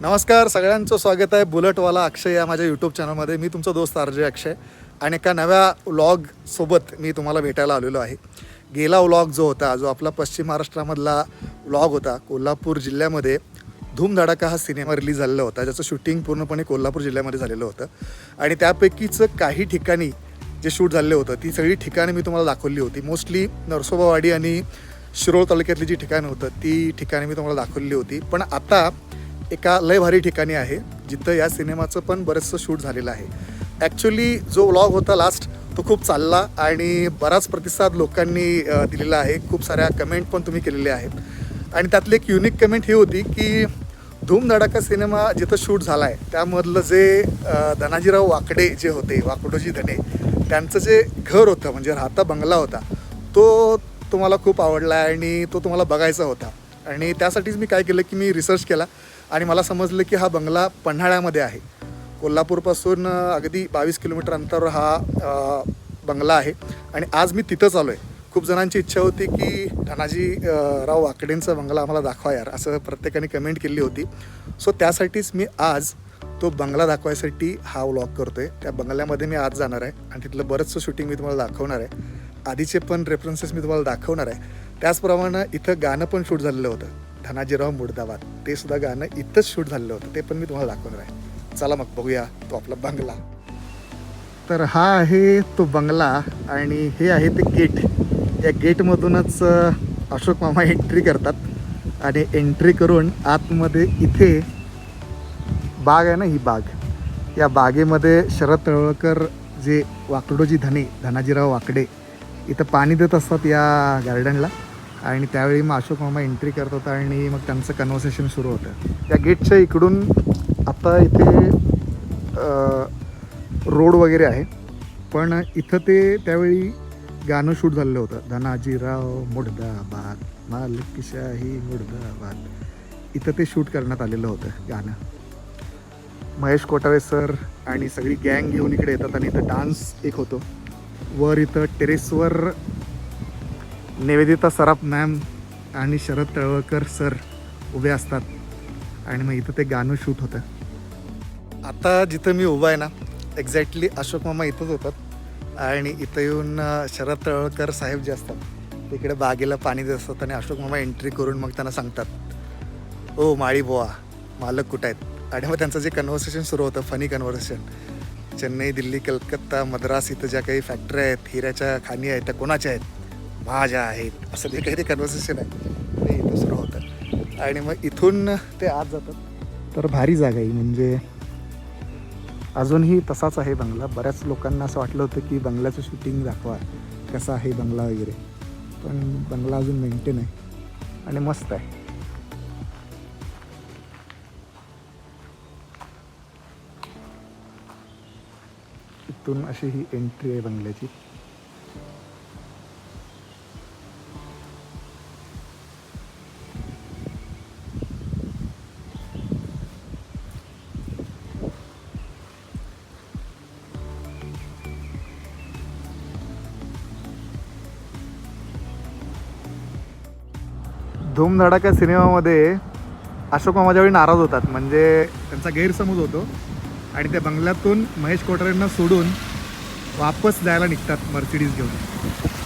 नमस्कार सगळ्यांचं स्वागत आहे बुलेटवाला अक्षय या माझ्या यूट्यूब चॅनलमध्ये मी तुमचा दोस्त आरजे अक्षय आणि एका नव्या व्लॉगसोबत मी तुम्हाला भेटायला आलेलो आहे. गेला व्लॉग जो होता जो आपला पश्चिम महाराष्ट्रामधला व्लॉग होता कोल्हापूर जिल्ह्यामध्ये धूमधडाका हा सिनेमा रिलीज झालेला होता ज्याचं शूटिंग पूर्णपणे कोल्हापूर जिल्ह्यामध्ये झालेलं होतं. आणि त्यापैकीचं काही ठिकाणी जे शूट झालेलं होतं ती सगळी ठिकाणं मी तुम्हाला दाखवली होती. मोस्टली नरसोबावाडी आणि शिरोळ तालुक्यातली जी ठिकाणं होतं ती ठिकाणी मी तुम्हाला दाखवली होती. पण आता एका लय भारी ठिकाणी आहे जिथं या सिनेमाचं पण बरंचसं शूट झालेलं आहे. ॲक्च्युली जो व्लॉग होता लास्ट तो खूप चालला आणि बराच प्रतिसाद लोकांनी दिलेला आहे. खूप साऱ्या कमेंट पण तुम्ही केलेल्या आहेत. आणि त्यातली एक युनिक कमेंट ही होती की धूमधडाका सिनेमा जिथं शूट झाला आहे त्यामधलं जे धनाजीराव वाकडे जे होते वाकडोजी धने त्यांचं जे घर होतं म्हणजे राहता बंगला होता तो तुम्हाला खूप आवडला आहे आणि तो तुम्हाला बघायचा होता. आणि त्यासाठीच मी काय केलं की मी रिसर्च केला. आणि मला समजलं की हा बंगला पन्हाळ्यामध्ये आहे. कोल्हापूरपासून अगदी बावीस किलोमीटर अंतरावर हा बंगला आहे. आणि आज मी तिथंच आलो आहे. खूप जणांची इच्छा होती की धनाजी राव वाकडेंचा बंगला आम्हाला दाखवा यार असं प्रत्येकाने कमेंट केली होती. सो त्यासाठीच मी आज तो बंगला दाखवायसाठी हा व्लॉग करतो आहे त्या बंगल्यामध्ये मी आज जाणार आहे आणि तिथलं बरंचसं शूटिंग मी तुम्हाला दाखवणार आहे. आधीचे पण रेफरन्सेस मी तुम्हाला दाखवणार आहे. त्याचप्रमाणे इथं गाणं पण शूट झालेलं होतं. धनाजीराव मुर्दाबाद. ते सुद्धा गाणं इथंच शूट झालेलं होतं. ते पण मी तुम्हाला दाखवणार आहे. चला मग बघूया तो आपला बंगला. तर हा आहे तो बंगला आणि हे आहे ते गेट. या गेटमधूनच अशोक मामा एंट्री करतात आणि एंट्री करून आतमध्ये इथे बाग आहे ना ही बाग. या बागेमध्ये शरद तळवळकर जे वाकडोजी धने धनाजीराव वाकडे इथं पाणी देत असतात या गार्डनला आणि त्यावेळी मग अशोक मामा एंट्री करत होता आणि मग त्यांचं कन्व्हर्सेशन सुरू होतं. त्या गेटच्या इकडून आता इथे रोड वगैरे आहे. पण इथं ते त्यावेळी गाणं शूट झालेलं होतं. धनाजीराव मुर्दाबाद मालकिशाही मुर्दाबाद. इथं ते शूट करण्यात आलेलं होतं गाणं. महेश कोटारे सर आणि सगळी गँग घेऊन इकडे येतात आणि इथं डान्स एक होतो. वर इथं टेरेसवर निवेदिता सराफ मॅम आणि शरद तळवळकर सर उभे असतात. आणि मग इथं ते गाणं शूट होतं. आता जिथं मी उभा आहे ना एक्झॅक्टली अशोक मामा इथंच होतात. आणि इथं येऊन शरद तळवळकर साहेब जे असतात तिकडे बागेला पाणी देत असतात आणि अशोक मामा एंट्री करून मग त्यांना सांगतात ओ माळी बोवा मालक कुठं आहेत? आणि मग त्यांचं जे कन्व्हर्सेशन सुरू होतं फनी कन्व्हर्सेशन चेन्नई दिल्ली कलकत्ता मद्रास इथं ज्या काही फॅक्टऱ्या आहेत हिऱ्याच्या खाणी आहेत त्या कोणाच्या आहेत? माझ्या आहेत. असं जे काही ते कन्व्हर्सेशन आहे ते इथं सुरू होतं. आणि मग इथून ते आत जातात. तर भारी जागा आहे. म्हणजे अजूनही तसाच आहे बंगला. बऱ्याच लोकांना असं वाटलं होतं की बंगल्याचं शूटिंग दाखवा. कसा आहे बंगला वगैरे. पण बंगला अजून मेंटेन आहे. आणि मस्त आहे. इथून अशी ही एंट्री आहे बंगल्याची. धूमधडाका सिनेमामध्ये अशोक मामाच्यावेळी नाराज होतात म्हणजे त्यांचा गैरसमज होतो आणि त्या बंगल्यातून महेश कोठारेंना सोडून वापस जायला निघतात मर्सिडीज घेऊन.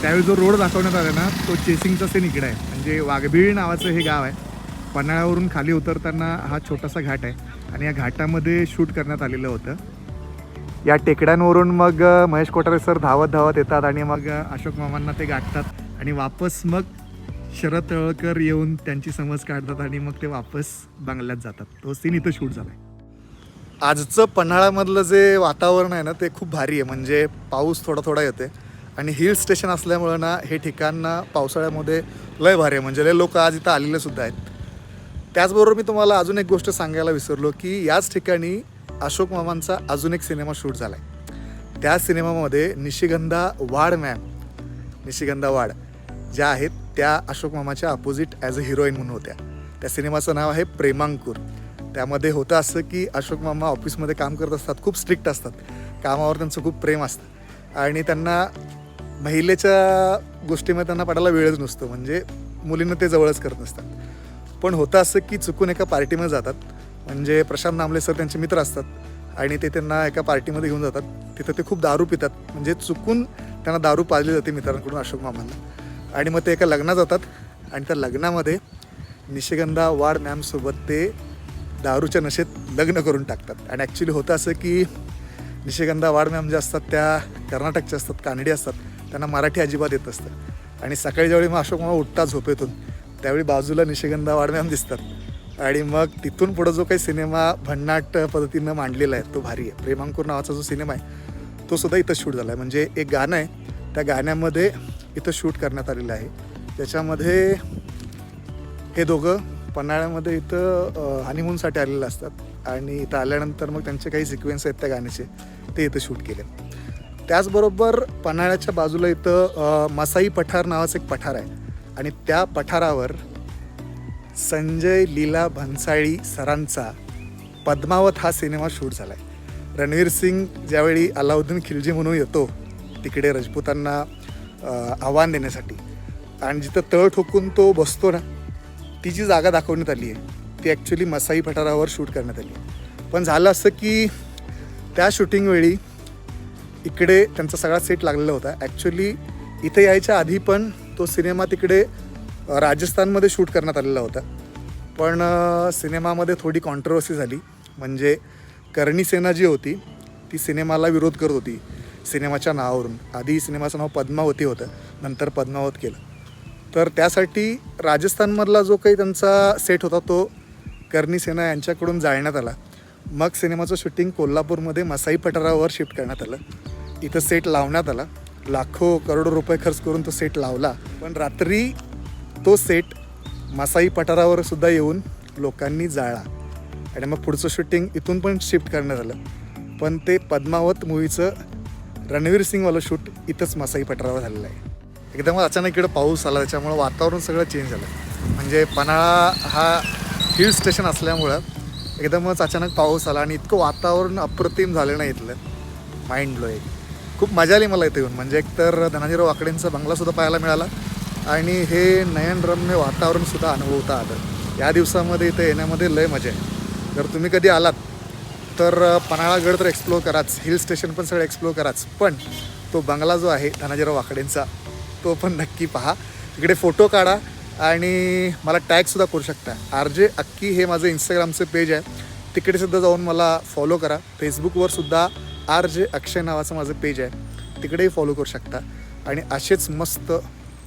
त्यावेळी जो रोड दाखवण्यात आला ना तो चेसिंगचा सीन इकडे आहे. म्हणजे वाघबीळ नावाचं हे गाव आहे. पन्हाळ्यावरून खाली उतरताना हा छोटासा घाट आहे आणि या घाटामध्ये शूट करण्यात आलेलं होतं. या टेकड्यांवरून मग महेश कोठारे सर धावत धावत येतात आणि मग अशोक मामांना ते गाठतात आणि वापस मग शरद तळकर येऊन त्यांची समज काढतात आणि मग ते वापस बंगल्यात जातात. तो सीन इथं शूट झालाय. आजचं पन्हाळ्यामधलं जे वातावरण आहे ना ते खूप भारी आहे. म्हणजे पाऊस थोडा थोडा येते आणि हिल स्टेशन असल्यामुळं ना हे ठिकाण ना पावसाळ्यामध्ये लय भारी आहे. म्हणजे लय लोक आज इथं आलेले सुद्धा आहेत. त्याचबरोबर मी तुम्हाला अजून एक गोष्ट सांगायला विसरलो की याच ठिकाणी अशोक मामांचा अजून एक सिनेमा शूट झाला आहे त्या सिनेमामध्ये निशिगंधा वाड मॅम निशिगंधा वाड ज्या आहेत त्या अशोक मामाच्या अपोजिट ॲज अ हिरोईन म्हणून होत्या. त्या सिनेमाचं नाव आहे प्रेमांकुर. त्यामध्ये होतं असं की अशोक मामा ऑफिसमध्ये काम करत असतात खूप स्ट्रिक्ट असतात. कामावर त्यांचं खूप प्रेम असतं. आणि त्यांना महिलेच्या गोष्टीमध्ये त्यांना पडायला वेळच नसतो म्हणजे मुलींना ते जवळच करत नसतात. पण होतं असं की चुकून एका पार्टीमध्ये जातात. म्हणजे प्रशांत नामले सर त्यांचे मित्र असतात आणि ते त्यांना एका पार्टीमध्ये घेऊन जातात. तिथं ते खूप दारू पितात. म्हणजे चुकून त्यांना दारू पाजली जाते मित्रांकडून अशोक मामांना. आणि मग ते एका लग्नात जातात. आणि त्या लग्नामध्ये निशिगंधा वाड मॅमसोबत ते दारूच्या नशेत लग्न करून टाकतात. आणि ॲक्च्युली होतं असं की निशिगंधा वाड मॅम ज्या असतात त्या कर्नाटकच्या असतात कानडी असतात त्यांना मराठी अजिबात येत असतं आणि सकाळी ज्यावेळी मग अशोक मामा उठता झोपेतून त्यावेळी बाजूला निशिगंधा वाड मॅम दिसतात. आणि मग तिथून पुढं जो काही सिनेमा भन्नाट पद्धतीनं मांडलेला आहे तो भारी आहे. प्रेमांकुर नावाचा जो सिनेमा आहे तो सुद्धा इथं शूट झाला आहे म्हणजे एक गाणं आहे त्या गाण्यामध्ये इथं शूट करण्यात आलेलं आहे. त्याच्यामध्ये हे दोघं पन्हाळ्यामध्ये इथं हनीमूनसाठी आलेले असतात. आणि इथं आल्यानंतर मग त्यांचे काही सिक्वेन्स आहेत त्या गाण्याचे ते इथं शूट केले. त्याचबरोबर पन्हाळ्याच्या बाजूला इथं मसाई पठार नावाचं एक पठार आहे. आणि त्या पठारावर संजय लीला भन्साळी सरांचा पद्मावत हा सिनेमा शूट झाला आहे रणवीर सिंग ज्यावेळी अलाउद्दीन खिलजी म्हणून येतो तिकडे रजपूतांना आव्हान देण्यासाठी. आणि जिथं तळ ठोकून तो बसतो ना ती जी जागा दाखवण्यात आली आहे. ती ॲक्च्युली मसाई पठारावर शूट करण्यात आली आहे. पण झालं असं की त्या शूटिंगवेळी इकडे त्यांचा सगळा सेट लागलेला होता. ॲक्च्युली इथे यायच्या आधी पण तो सिनेमा तिकडे राजस्थानमध्ये शूट करण्यात आलेला होता. पण सिनेमामध्ये थोडी कॉन्ट्रोवर्सी झाली. म्हणजे करणी सेना जी होती ती सिनेमाला विरोध करत होती. सिनेमाच्या नावावरून. आधी सिनेमाचं नाव पद्मावती होतं नंतर पद्मावत केलं. तर त्यासाठी राजस्थानमधला जो काही त्यांचा सेट होता तो करणी सेना यांच्याकडून जाळण्यात आला. मग सिनेमाचं शूटिंग कोल्हापूरमध्ये मसाई पठारावर शिफ्ट करण्यात आलं. इथं सेट लावण्यात आला. लाखो करोडो रुपये खर्च करून तो सेट लावला. पण रात्री तो सेट मसाई पठारावर सुद्धा येऊन लोकांनी जाळला. आणि मग पुढचं शूटिंग इथून पण शिफ्ट करण्यात आलं. पण ते पद्मावत मूवीचं रणवीर सिंगवालं शूट इथंच मसाई पठारावर झालेलं आहे. एकदम अचानक इकडं पाऊस आला त्याच्यामुळं वातावरण सगळं चेंज झालं. म्हणजे पन्हाळा हा हिल स्टेशन असल्यामुळं एकदमच अचानक पाऊस आला आणि इतकं वातावरण अप्रतिम झालं नाही इथलं. माइंड ब्लोईंग खूप मजा आली मला इथे येऊन. म्हणजे एकतर धनाजीराव वाकडेंचा बंगलासुद्धा पाहायला मिळाला आणि हे नयनरम्य वातावरणसुद्धा अनुभवता आलं. या दिवसामध्ये इथे येण्यामध्ये लय मजा आहे. जर तुम्ही कधी आलात तर पन्हाळागड तर एक्सप्लोअर कराच. हिल स्टेशन पण सगळं एक्सप्लोअर कराच. पण तो बंगला जो आहे धनाजीराव वाकडेंचा तो पण नक्की पहा. तिकडे फोटो काढा आणि मला टॅगसुद्धा करू शकता. आर जे अक्की हे माझं इंस्टाग्रामचं पेज आहे. तिकडेसुद्धा जाऊन मला फॉलो करा. फेसबुकवरसुद्धा आर जे अक्षय नावाचं माझं पेज आहे. तिकडेही फॉलो करू शकता. आणि असेच मस्त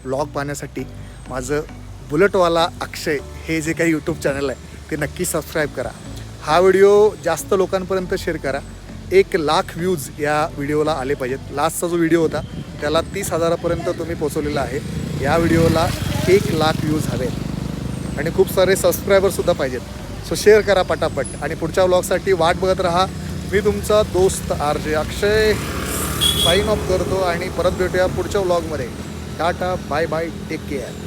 व्लॉग पाहण्यासाठी माझं बुलेटवाला अक्षय हे जे काही यूट्यूब चॅनल आहे ते नक्की सबस्क्राईब करा. हा व्हिडिओ जास्त लोकांपर्यंत शेअर करा. एक लाख व्ह्यूज या व्हिडिओला आले पाहिजेत. लास्टचा जो व्हिडिओ होता त्याला तीस हजारापर्यंत तुम्ही पोचवलेला आहे. या व्हिडिओला एक लाख व्ह्यूज हवे आणि खूप सारे सबस्क्रायबरसुद्धा पाहिजेत. सो शेअर करा पटापट. आणि पुढच्या व्लॉगसाठी वाट बघत राहा. मी तुमचा दोस्त R J Akshay sine of करतो आणि परत भेटूया पुढच्या व्लॉगमध्ये tata bye bye take care